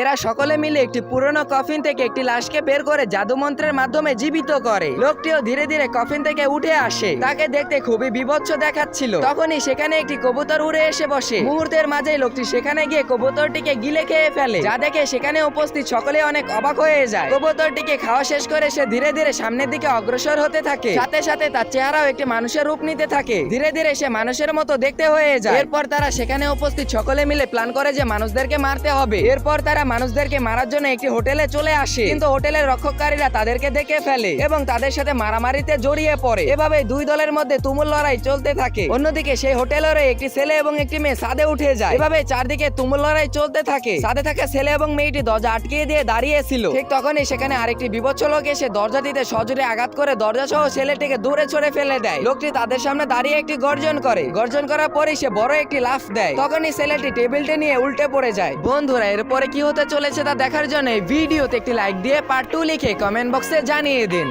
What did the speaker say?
এরা সকলে মিলে একটি পুরনো কফিন থেকে একটি লাশকে বের করে জাদু মন্ত্রের মাধ্যমে জীবিত করে। লোকটিও ধীরে ধীরে কফিন থেকে উঠে আসে। তাকে দেখতে খুবই বিভৎস দেখাচ্ছিল। তখনই সেখানে একটি কবুতর উড়ে এসে বসে। মুহূর্তের মাঝেই লোকটি সেখানে গিয়ে কবুতরটিকে গিলে খেয়ে ফেলে। যা দেখে সেখানে উপস্থিত সকলে অনেক অবাক হয়ে যায়। কবুতরটিকে খাওয়া শেষ করে সে ধীরে ধীরে সামনের দিকে অগ্রসর হতে থাকে। সাথে সাথে তার চেহারাও একটি মানুষের রূপ নিতে থাকে। ধীরে ধীরে সে মানুষের মতো দেখতে হয়ে যায়। এরপর তারা সেখানে উপস্থিত সকলে মিলে প্ল্যান করে যে মানুষদেরকে মারতে হবে। এরপর তারা মানুষদেরকে মারার জন্য একটি হোটেলে চলে আসে। কিন্তু হোটেলের রক্ষককারীরা তাদেরকে দেখে ফেলে এবং তাদের সাথে মারামারিতে জড়িয়ে পড়ে। এভাবে দুই দলের মধ্যে তুমুল লড়াই চলতে থাকে। অন্যদিকে সেই হোটেলের একটি ছেলে এবং একটি মেয়ে সাদে উঠে যায়। এভাবে চারদিকে তুমুল লড়াই চলতে থাকে। সাদে থাকা ছেলে এবং মেয়েটি দরজা আটকিয়ে দিয়ে দাঁড়িয়েছিল। ঠিক তখনই সেখানে আরেকটি বিভৎস লোক এসে দরজাটিতে সজোরে আঘাত করে দরজা সহ ছেলেটিকে দূরে ছড়ে ফেলে দেয়। লোকটি তাদের সামনে দাঁড়িয়ে একটি গর্জন করে। গর্জন করার পরেই সে বড় একটি লাফ দেয়। তখনই ছেলেটি টেবিলটি নিয়ে উল্টে পড়ে যায়। বন্ধুরা, এরপরে কি হতে চলেছে তা দেখার জন্য ভিডিওতে একটি লাইক দিয়ে পার্ট টু লিখে কমেন্ট বক্সে জানিয়ে দিন।